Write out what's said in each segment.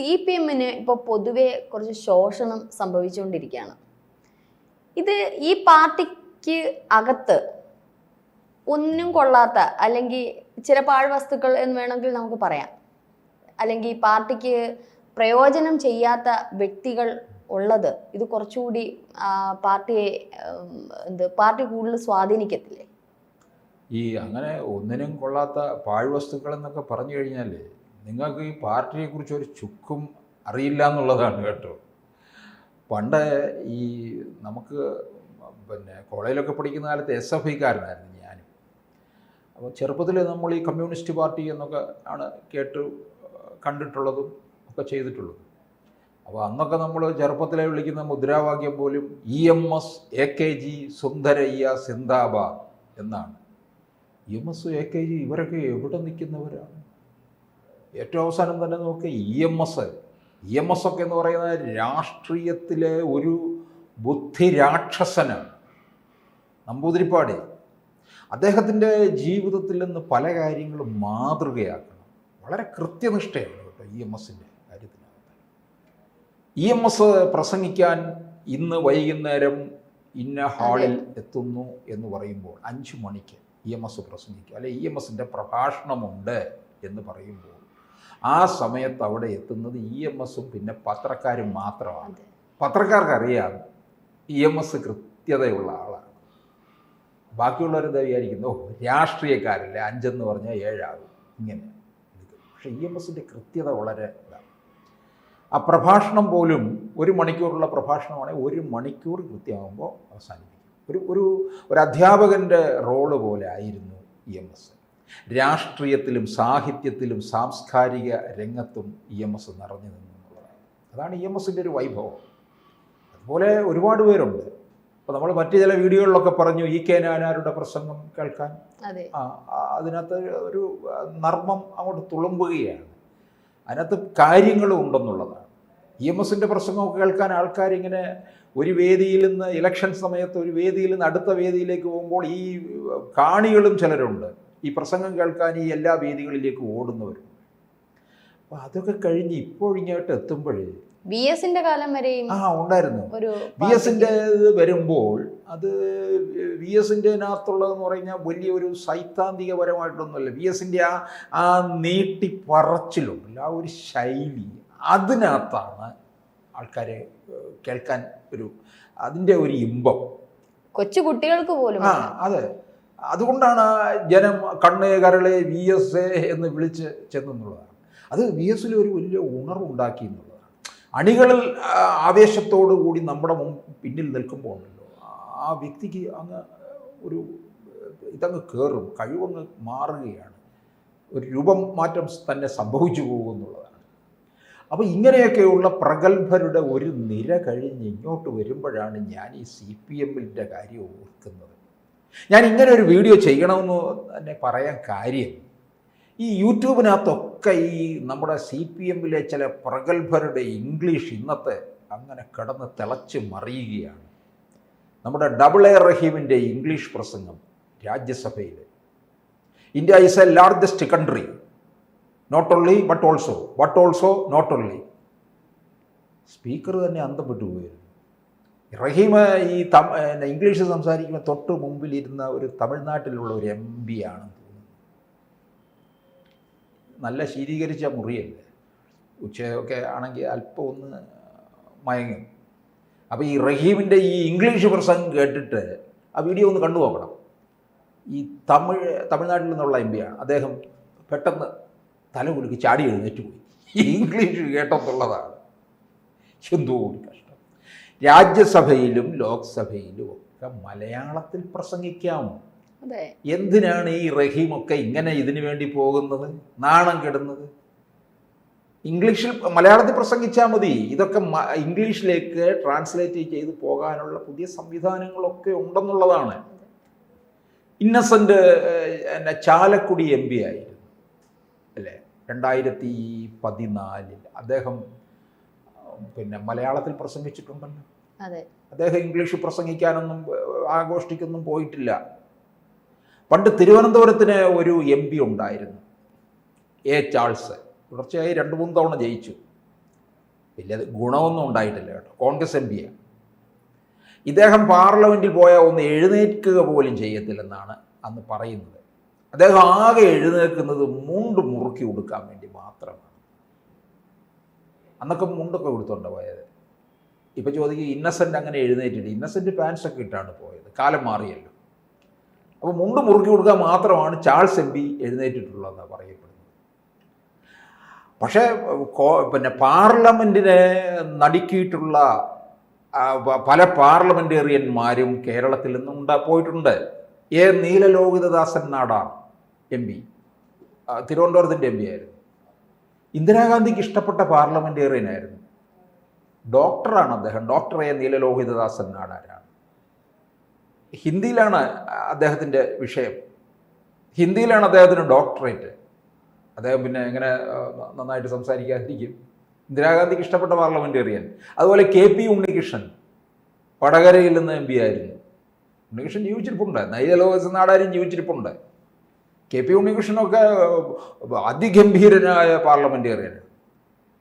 C P എമ്മിന് ഇപ്പോൾ പൊതുവെ കുറച്ച് ശോഷണം സംഭവിച്ചുകൊണ്ടിരിക്കുകയാണ്. ഇത് ഈ പാർട്ടിക്ക് അകത്ത് ഒന്നും കൊള്ളാത്ത അല്ലെങ്കിൽ ചില പാഴ്വസ്തുക്കൾ എന്ന് വേണമെങ്കിൽ നമുക്ക് പറയാം. അല്ലെങ്കിൽ പാർട്ടിക്ക് പ്രയോജനം ചെയ്യാത്ത വ്യക്തികൾ ഉള്ളത് ഇത് കുറച്ചുകൂടി പാർട്ടിയെ എന്ത് പാർട്ടി കൂടുതൽ സ്വാധീനിക്കത്തില്ലേ? ഈ അങ്ങനെ ഒന്നിനും കൊള്ളാത്ത പാഴ്വസ്തുക്കൾ എന്നൊക്കെ പറഞ്ഞു കഴിഞ്ഞാൽ നിങ്ങൾക്ക് ഈ പാർട്ടിയെക്കുറിച്ച് ഒരു ചുക്കും അറിയില്ല എന്നുള്ളതാണ് കേട്ടോ. പണ്ട് ഈ നമുക്ക് പിന്നെ കോളേജിലൊക്കെ പഠിക്കുന്ന കാലത്ത് എസ് എഫ് ഐക്കാരനായിരുന്നു ഞാനും. അപ്പോൾ ചെറുപ്പത്തിൽ നമ്മൾ ഈ കമ്മ്യൂണിസ്റ്റ് പാർട്ടി എന്നൊക്കെ ആണ് കേട്ട് കണ്ടിട്ടുള്ളതും ഒക്കെ ചെയ്തിട്ടുള്ളതും. അപ്പോൾ അന്നൊക്കെ നമ്മൾ ചെറുപ്പത്തിലെ വിളിക്കുന്ന മുദ്രാവാക്യം പോലും E M S A K G Sundarayya സിന്ദാബാദ് എന്നാണ്. E M S A K G ഇവരൊക്കെ എവിടെ നിൽക്കുന്നവരാണ്? ഏറ്റവും അവസാനം തന്നെ നോക്കുക E M S E M S ഒക്കെ എന്ന് പറയുന്നത് രാഷ്ട്രീയത്തിലെ ഒരു ബുദ്ധിരാക്ഷസനാണ് നമ്പൂതിരിപ്പാടി. അദ്ദേഹത്തിന്റെ ജീവിതത്തിൽ നിന്ന് പല കാര്യങ്ങളും മാതൃകയാക്കണം. വളരെ കൃത്യനിഷ്ഠയാണ് കേട്ടോ ഇ എം എസിന്റെ കാര്യത്തിനകത്ത്. ഇ എം എസ് പ്രസംഗിക്കാൻ ഇന്ന് വൈകുന്നേരം ഇന്ന ഹാളിൽ എത്തുന്നു എന്ന് പറയുമ്പോൾ അഞ്ച് മണിക്ക് ഇ എം എസ് പ്രസംഗിക്കും അല്ലെ ഇ എം എസിന്റെ പ്രഭാഷണമുണ്ട് എന്ന് പറയുമ്പോൾ ആ സമയത്ത് അവിടെ എത്തുന്നത് ഇ എം എസും പിന്നെ പത്രക്കാരും മാത്രമാണ്. പത്രക്കാർക്കറിയാം പത്രക്കാർക്ക് അറിയാം ഇ എം എസ് കൃത്യതയുള്ള ആളാണ്. ബാക്കിയുള്ളവരെന്താ വിചാരിക്കുന്നു? ഓ രാഷ്ട്രീയക്കാരല്ലേ അഞ്ചെന്ന് പറഞ്ഞാൽ ഏഴാകും. ഇങ്ങനെ പക്ഷേ ഇ എം എസിന്റെ കൃത്യത വളരെ ഇതാണ്. ആ പ്രഭാഷണം പോലും ഒരു മണിക്കൂറുള്ള പ്രഭാഷണമാണെങ്കിൽ ഒരു മണിക്കൂർ കൃത്യമാകുമ്പോൾ അവസാനിപ്പിക്കും. ഒരു ഒരു ഒരു അധ്യാപകന്റെ റോൾ പോലെ ആയിരുന്നു ഇ എം എസ്. രാഷ്ട്രീയത്തിലും സാഹിത്യത്തിലും സാംസ്കാരിക രംഗത്തും ഇ എം എസ് നിറഞ്ഞു നിന്നു എന്നുള്ളതാണ്. അതാണ് ഇ എം എസിന്റെ ഒരു വൈഭവം. അതുപോലെ ഒരുപാട് പേരുണ്ട്. അപ്പോൾ നമ്മൾ മറ്റു ചില വീഡിയോകളിലൊക്കെ പറഞ്ഞു ഇ കെ നാനാരുടെ പ്രസംഗം കേൾക്കാൻ. ആ, അതിനകത്ത് ഒരു നർമ്മം അങ്ങോട്ട് തുളുമ്പുകയാണ്. അതിനകത്ത് കാര്യങ്ങളും ഉണ്ടെന്നുള്ളതാണ്. ഇ എം എസിന്റെ പ്രസംഗമൊക്കെ കേൾക്കാൻ ആൾക്കാരിങ്ങനെ ഒരു വേദിയിൽ നിന്ന് ഇലക്ഷൻ സമയത്ത് ഒരു വേദിയിൽ നിന്ന് അടുത്ത വേദിയിലേക്ക് പോകുമ്പോൾ ഈ കാണികളും ചിലരുണ്ട്. ഈ പ്രസംഗം കേൾക്കാൻ ഈ എല്ലാ വേദികളിലേക്ക് ഓടുന്നവർ. അപ്പോൾ അതൊക്കെ കഴിഞ്ഞ് ഇപ്പോൾ ഇങ്ങോട്ട് എത്തുമ്പോഴേ ബി എസിന്റെ കാലം വരെ ആ ഉണ്ടായിരുന്നു. ബി എസിന്റെ വരുമ്പോൾ അത് വി എസിന്റെനകത്തുള്ളതെന്ന് പറഞ്ഞാൽ വലിയൊരു സൈദ്ധാന്തികപരമായിട്ടൊന്നുമല്ല. വി എസിന്റെ ആ ആ നീട്ടി പറച്ചിലുണ്ടല്ലോ ആ ഒരു ശൈലി അതിനകത്താണ് ആൾക്കാരെ കേൾക്കാൻ ഒരു അതിന്റെ ഒരു ഇമ്പം. കൊച്ചു കുട്ടികൾക്ക് പോലും ആ അതെ. അതുകൊണ്ടാണ് ജനം കണ്ണ് കരളെ വി എസ് എ എന്ന് വിളിച്ച് ചെന്നെന്നുള്ളതാണ്. അത് വി എസിൽ ഒരു വലിയ ഉണർവുണ്ടാക്കി എന്നുള്ളതാണ്. അണികളിൽ ആവേശത്തോടു കൂടി നമ്മുടെ പിന്നിൽ നിൽക്കുമ്പോൾ ഉണ്ടല്ലോ. ആ വ്യക്തിക്ക് അങ്ങ് ഒരു ഇതങ്ങ് കയറും കഴിവങ്ങ് മാറുകയാണ്. ഒരു രൂപം മാറ്റം തന്നെ സംഭവിച്ചു പോകുന്നുള്ളതാണ്. അപ്പോൾ ഇങ്ങനെയൊക്കെയുള്ള പ്രഗത്ഭരുടെ ഒരു നിര കഴിഞ്ഞ് ഇങ്ങോട്ട് വരുമ്പോഴാണ് ഞാൻ ഈ സി പി എമ്മിന്റെ കാര്യം ഓർക്കുന്നത്. ഞാൻ ഇങ്ങനെ ഒരു വീഡിയോ ചെയ്യണമെന്ന് തന്നെ പറയാൻ കാര്യം ഈ യൂട്യൂബിനകത്തൊക്കെ ഈ നമ്മുടെ സി പി എമ്മിലെ ചില പ്രഗത്ഭരുടെ ഇംഗ്ലീഷ് ഇന്നത്തെ അങ്ങനെ കിടന്ന് തിളച്ച് മറിയുകയാണ്. നമ്മുടെ ഡബിൾ എ റഹീമിന്റെ ഇംഗ്ലീഷ് പ്രസംഗം രാജ്യസഭയിൽ. India is a largest country not only but also but also not only speaker തന്നെ അന്തപ്പെട്ടു പോയിരുന്നു റഹീം ഈ തമ ഇംഗ്ലീഷ് സംസാരിക്കുന്ന തൊട്ട് മുമ്പിലിരുന്ന ഒരു തമിഴ്നാട്ടിലുള്ള ഒരു എം പി ആണ്. നല്ല ശീതീകരിച്ച മുറിയല്ലേ? ഉച്ചയൊക്കെ ആണെങ്കിൽ അല്പം ഒന്ന് മയങ്ങും. അപ്പോൾ ഈ റഹീമിന്റെ ഈ ഇംഗ്ലീഷ് പ്രസംഗം കേട്ടിട്ട് ആ വീഡിയോ ഒന്ന് കണ്ടു ഈ തമിഴ് തമിഴ്നാട്ടിൽ നിന്നുള്ള എം ആണ്. അദ്ദേഹം പെട്ടെന്ന് തല കുലുക്കി ചാടി എഴുന്നേറ്റ് പോയി. ഇംഗ്ലീഷ് കേട്ടെന്നുള്ളതാണ്. എന്തോ കഷ്ടം. രാജ്യസഭയിലും ലോക്സഭയിലും ഒക്കെ മലയാളത്തിൽ പ്രസംഗിക്കാം. എന്തിനാണ് ഈ റഹീമൊക്കെ ഇങ്ങനെ ഇതിനു വേണ്ടി പോകുന്നത്? നാണം കെടുന്നത്? ഇംഗ്ലീഷിൽ മലയാളത്തിൽ പ്രസംഗിച്ചാൽ മതി. ഇതൊക്കെ ഇംഗ്ലീഷിലേക്ക് ട്രാൻസ്ലേറ്റ് ചെയ്ത് പോകാനുള്ള പുതിയ സംവിധാനങ്ങളൊക്കെ ഉണ്ടെന്നുള്ളതാണ്. ഇന്നസെന്റ് എന്നെ ചാലക്കുടി എം പി ആയിരുന്നു. അല്ലേ? രണ്ടായിരത്തി പതിനാലിൽ അദ്ദേഹം പിന്നെ മലയാളത്തിൽ പ്രസംഗിച്ചിട്ടുണ്ടല്ലോ അദ്ദേഹം ഇംഗ്ലീഷ് പ്രസംഗിക്കാനൊന്നും ആഘോഷിക്കൊന്നും പോയിട്ടില്ല. പണ്ട് തിരുവനന്തപുരത്തിന് ഒരു എം പി ഉണ്ടായിരുന്നു. A Charles. തുടർച്ചയായി രണ്ട് മൂന്ന് തവണ ജയിച്ചു. വലിയ ഗുണമൊന്നും ഉണ്ടായിട്ടില്ല കേട്ടോ. കോൺഗ്രസ് എം പിയാണ് ഇദ്ദേഹം പാർലമെന്റിൽ പോയാൽ ഒന്ന് എഴുന്നേൽക്കുക പോലും ചെയ്യത്തില്ലെന്നാണ് അന്ന് പറയുന്നത്. അദ്ദേഹം ആകെ എഴുന്നേൽക്കുന്നത് മുണ്ട് മുറുക്കി കൊടുക്കാൻ വേണ്ടി മാത്രമാണ്. അന്നൊക്കെ മുണ്ടൊക്കെ കൊടുത്തോണ്ട് പോയത്. ഇപ്പം ചോദിക്കും ഇന്നസെന്റ് അങ്ങനെ എഴുന്നേറ്റിട്ട് ഇന്നസെന്റ് പാൻസൊക്കെ ഇട്ടാണ് പോയത്. കാലം മാറിയല്ലോ. അപ്പോൾ മുണ്ട് മുറുക്കി കൊടുക്കാൻ മാത്രമാണ് ചാൾസ് എം പി എഴുന്നേറ്റിട്ടുള്ളതെന്നാണ് പറയപ്പെടുന്നത്. പക്ഷേ പിന്നെ പാർലമെന്റിനെ നടുക്കിയിട്ടുള്ള പല പാർലമെന്റേറിയന്മാരും കേരളത്തിൽ നിന്നുണ്ട പോയിട്ടുണ്ട്. A. Neelalohithadasan Nadar M P. തിരുവനന്തപുരത്തിന്റെ M P ആയിരുന്നു. ഇന്ദിരാഗാന്ധിക്ക് ഇഷ്ടപ്പെട്ട പാർലമെന്റേറിയനായിരുന്നു ഡോക്ടറാണ് അദ്ദേഹം. Doctor A. നീലലോഹിതദാസൻ നാടാരാണ്. ഹിന്ദിയിലാണ് അദ്ദേഹത്തിന്റെ വിഷയം. ഹിന്ദിയിലാണ് അദ്ദേഹത്തിന് ഡോക്ടറേറ്റ്. അദ്ദേഹം പിന്നെ എങ്ങനെ നന്നായിട്ട് സംസാരിക്കാതിരിക്കും. ഇന്ദിരാഗാന്ധിക്ക് ഇഷ്ടപ്പെട്ട പാർലമെന്റേറിയൻ അതുപോലെ കെ പി ഉണ്ണികൃഷ്ണൻ വടകരയിൽ നിന്ന് എം പി ആയിരുന്നു. ഉണ്ണികൃഷ്ണൻ ജീവിച്ചിരിപ്പുണ്ട്. നൈലലോകസ് നാടാരും ജീവിച്ചിരിപ്പുണ്ട്. കെ പി ഉണ്ണികൃഷ്ണനൊക്കെ അതിഗംഭീരനായ പാർലമെന്റേറിയൻ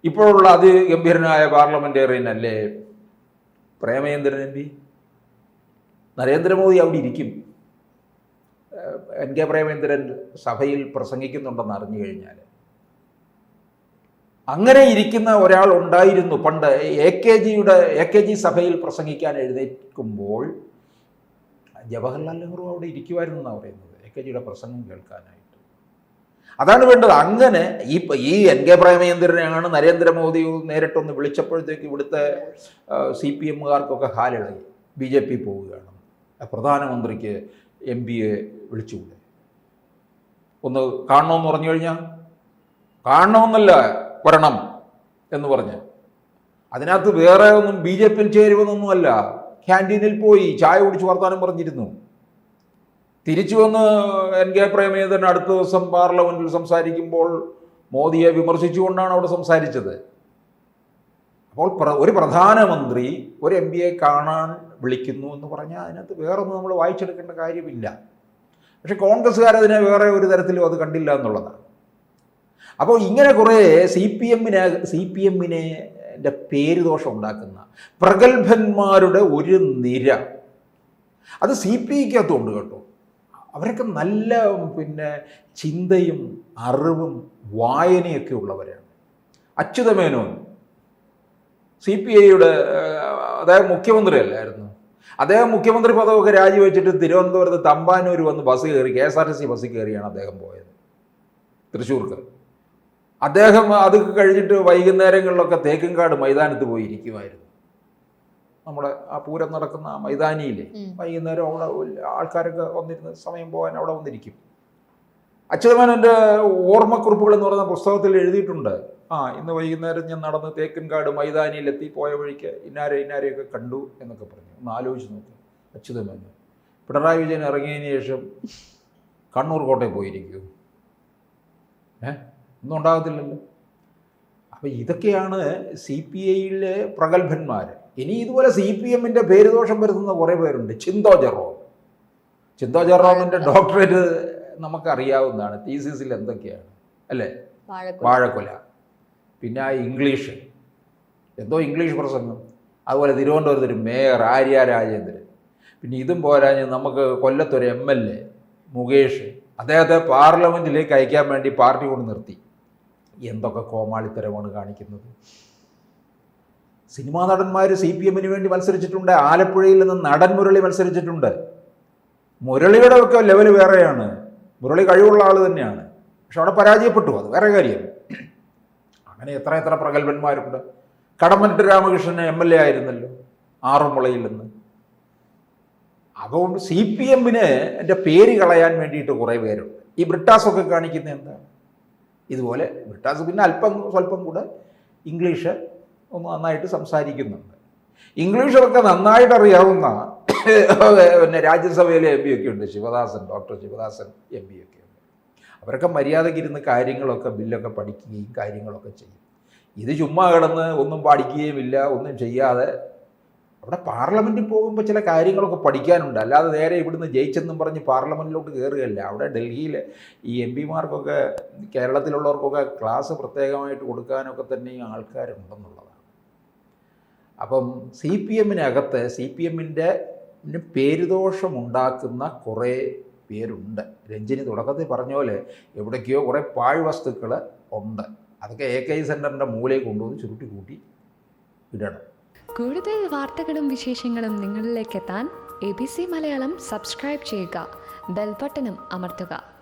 ഇപ്പോഴുള്ള അതിഗംഭീരനായ പാർലമെന്റേറിയൻ അല്ലേ? Premendran M P? നരേന്ദ്രമോദി അവിടെ ഇരിക്കും. എൻ കെ പ്രേമേന്ദ്രൻ സഭയിൽ പ്രസംഗിക്കുന്നുണ്ടെന്ന് അറിഞ്ഞു കഴിഞ്ഞാൽ. അങ്ങനെ ഇരിക്കുന്ന ഒരാൾ ഉണ്ടായിരുന്നു പണ്ട്. എ കെ ജിയുടെ എ കെ ജി സഭയിൽ പ്രസംഗിക്കാൻ എഴുന്നേൽക്കുമ്പോൾ ജവഹർലാൽ നെഹ്റു അവിടെ ഇരിക്കുമായിരുന്നു എന്നാണ് പറയുന്നത്. കെ ജിയുടെ പ്രസംഗം കേൾക്കാനായിട്ട്. അതാണ് വേണ്ടത്. അങ്ങനെ ഈ ഈ എൻ കെ പ്രേമചന്ദ്രനെയാണ് നരേന്ദ്രമോദി നേരിട്ടൊന്ന് വിളിച്ചപ്പോഴത്തേക്ക് ഇവിടുത്തെ സി പി എമ്മുകാർക്കൊക്കെ ഹാലിളകി ബി ജെ പി പോവുകയാണ്. പ്രധാനമന്ത്രിക്ക് എം പിയെ വിളിച്ചുകൂടെ? ഒന്ന് കാണണമെന്ന് പറഞ്ഞു കഴിഞ്ഞാൽ കാണണമെന്നല്ല വരണം എന്ന് പറഞ്ഞ്. അതിനകത്ത് വേറെ ഒന്നും ബി ജെ പിയിൽ ചേരുമെന്നൊന്നുമല്ല ക്യാന്റീനിൽ പോയി ചായ കുടിച്ച് വർത്താനം പറഞ്ഞിരുന്നു. തിരിച്ചു വന്ന് എൻ കെ പ്രേമചന്ദ്രൻ അടുത്ത ദിവസം പാർലമെന്റിൽ സംസാരിക്കുമ്പോൾ മോദിയെ വിമർശിച്ചുകൊണ്ടാണ് അവിടെ സംസാരിച്ചത്. അപ്പോൾ ഒരു പ്രധാനമന്ത്രി ഒരു എം പിയെ കാണാൻ വിളിക്കുന്നു എന്ന് പറഞ്ഞാൽ അതിനകത്ത് വേറൊന്നും നമ്മൾ വായിച്ചെടുക്കേണ്ട കാര്യമില്ല. പക്ഷെ കോൺഗ്രസ്സുകാരതിനെ വേറെ ഒരു തരത്തിലും അത് കണ്ടില്ല എന്നുള്ളതാണ്. അപ്പോൾ ഇങ്ങനെ കുറേ സി പി എമ്മിനെ സി പി എമ്മിനെ പേര് ദോഷം ഉണ്ടാക്കുന്ന പ്രഗത്ഭന്മാരുടെ ഒരു നിര. അത് സി പി ഐക്കകത്തുണ്ട് കേട്ടോ. അവരൊക്കെ നല്ല പിന്നെ ചിന്തയും അറിവും വായനയൊക്കെ ഉള്ളവരാണ്. അച്യുതമേനോൻ സി പി ഐയുടെ അദ്ദേഹം മുഖ്യമന്ത്രി അല്ലായിരുന്നു അദ്ദേഹം മുഖ്യമന്ത്രി പദമൊക്കെ രാജിവെച്ചിട്ട് തിരുവനന്തപുരത്ത് തമ്പാനൂർ വന്ന് ബസ് കയറി K S R T C ബസ്സിൽ കയറിയാണ് അദ്ദേഹം പോയത്. തൃശ്ശൂർക്ക്. അദ്ദേഹം അത് കഴിഞ്ഞിട്ട് വൈകുന്നേരങ്ങളിലൊക്കെ തേക്കിൻകാട് മൈതാനത്ത് പോയി ഇരിക്കുമായിരുന്നു. നമ്മുടെ ആ പൂരം നടക്കുന്ന ആ മൈതാനിയിലെ വൈകുന്നേരം അവിടെ ആൾക്കാരൊക്കെ വന്നിരുന്ന് സമയം പോകാൻ അവിടെ വന്നിരിക്കും. അച്യുതമേനന്റെ ഓർമ്മക്കുറിപ്പുകൾ എന്ന് പറയുന്ന പുസ്തകത്തിൽ എഴുതിയിട്ടുണ്ട്. ആ ഇന്ന് വൈകുന്നേരം ഞാൻ നടന്ന് തേക്കൻകാട് മൈതാനിയിലെത്തി പോയ വഴിക്ക് ഇന്നാരെ ഇന്നാരെയൊക്കെ കണ്ടു എന്നൊക്കെ പറഞ്ഞു. ഒന്ന് ആലോചിച്ച് നോക്കും അച്യുതമേനൻ. പിണറായി വിജയൻ ഇറങ്ങിയതിന് ശേഷം കണ്ണൂർ കോട്ടയിൽ പോയിരിക്കൂ. ഏ? ഒന്നും ഉണ്ടാകത്തില്ലല്ലോ. അപ്പോൾ ഇതൊക്കെയാണ് സി പി ഐയിലെ പ്രഗത്ഭന്മാർ ഇനി ഇതുപോലെ സി പി എമ്മിന്റെ പേരുദോഷം വരുത്തുന്ന കുറേ പേരുണ്ട്. ചിന്തോ ജെറോം. ചിന്തോ ജെറോമിന്റെ ഡോക്ടറേറ്റ് നമുക്കറിയാവുന്നതാണ്. തീസിസിൽ എന്തൊക്കെയാണ്? അല്ലേ? വാഴക്കുല. പിന്നെ ആ ഇംഗ്ലീഷ്. എന്തോ ഇംഗ്ലീഷ് പ്രസംഗം. അതുപോലെ തിരുവനന്തപുരത്ത് ഒരു മേയർ ആര്യ രാജേന്ദ്രൻ. പിന്നെ ഇതും പോരാഞ്ഞ് നമുക്ക് കൊല്ലത്തൊരു എം എൽ എ മുകേഷ്. അദ്ദേഹത്തെ പാർലമെന്റിലേക്ക് അയക്കാൻ വേണ്ടി പാർട്ടി കൊണ്ട് നിർത്തി. എന്തൊക്കെ കോമാളിത്തരമാണ് കാണിക്കുന്നത്. സിനിമാ നടന്മാർ സി പി എമ്മിന് വേണ്ടി മത്സരിച്ചിട്ടുണ്ട്. ആലപ്പുഴയിൽ നിന്ന് നടൻ മുരളി മത്സരിച്ചിട്ടുണ്ട്. മുരളിയുടെ ഒക്കെ ലെവൽ വേറെയാണ്. മുരളി കഴിവുള്ള ആൾ തന്നെയാണ്. പക്ഷെ അവിടെ പരാജയപ്പെട്ടു. അത് വേറെ കാര്യം. അങ്ങനെ എത്ര എത്ര പ്രഗത്ഭന്മാരുണ്ട്. Kadammanitta Ramakrishnan M L A ആയിരുന്നല്ലോ ആറുമുളയിൽ നിന്ന്. അതുകൊണ്ട് സി പി എമ്മിന് എന്റെ പേര് കളയാൻ വേണ്ടിയിട്ട് കുറേ പേരുണ്ട്. ഈ ബ്രിട്ടാസൊക്കെ കാണിക്കുന്നത് എന്താണ്? ഇതുപോലെ ബ്രിട്ടാസ് പിന്നെ അല്പം സ്വല്പം കൂടെ ഇംഗ്ലീഷ് ഒന്ന് നന്നായിട്ട് സംസാരിക്കുന്നുണ്ട്. ഇംഗ്ലീഷൊക്കെ നന്നായിട്ട് അറിയാവുന്ന പിന്നെ രാജ്യസഭയിലെ എം പി ഒക്കെ ഉണ്ട്. Sivadasan doctor Sivadasan M P ഒക്കെ ഉണ്ട്. അവരൊക്കെ മര്യാദയ്ക്ക് ഇരുന്ന് കാര്യങ്ങളൊക്കെ ബില്ലൊക്കെ പഠിക്കുകയും കാര്യങ്ങളൊക്കെ ചെയ്യും. ഇത് ചുമ്മാ കിടന്ന് ഒന്നും പഠിക്കുകയുമില്ല ഒന്നും ചെയ്യാതെ അവിടെ പാർലമെന്റിൽ പോകുമ്പോൾ ചില കാര്യങ്ങളൊക്കെ പഠിക്കാനുണ്ട്. അല്ലാതെ നേരെ ഇവിടുന്ന് ജയിച്ചെന്നും പറഞ്ഞ് പാർലമെന്റിലോട്ട് കയറുകയല്ല അവിടെ ഡൽഹിയിൽ ഈ എം പിമാർക്കൊക്കെ കേരളത്തിലുള്ളവർക്കൊക്കെ ക്ലാസ് പ്രത്യേകമായിട്ട് കൊടുക്കാനൊക്കെ തന്നെ ആൾക്കാരുണ്ടെന്നുള്ളത് ആൾക്കാരുണ്ടെന്നുള്ളതാണ്. അപ്പം സി പി എമ്മിനകത്ത് സി പി എമ്മിന്റെ പേരുദോഷമുണ്ടാക്കുന്ന കുറേ പേരുണ്ട്. രഞ്ജിനി തുടക്കത്തിൽ പറഞ്ഞ പോലെ എവിടേക്കോ കുറേ പാഴ്വസ്തുക്കൾ ഉണ്ട്. അതൊക്കെ എ കെ സെന്ററിന്റെ മൂലയിൽ കൊണ്ടുവന്ന് ചുരുട്ടി കൂട്ടി ഇടണം. കൂടുതൽ വാർത്തകളും വിശേഷങ്ങളും നിങ്ങളിലേക്ക് എത്താൻ A B C Malayalam subscribe ചെയ്യുക. ബെൽബട്ടനും അമർത്തുക.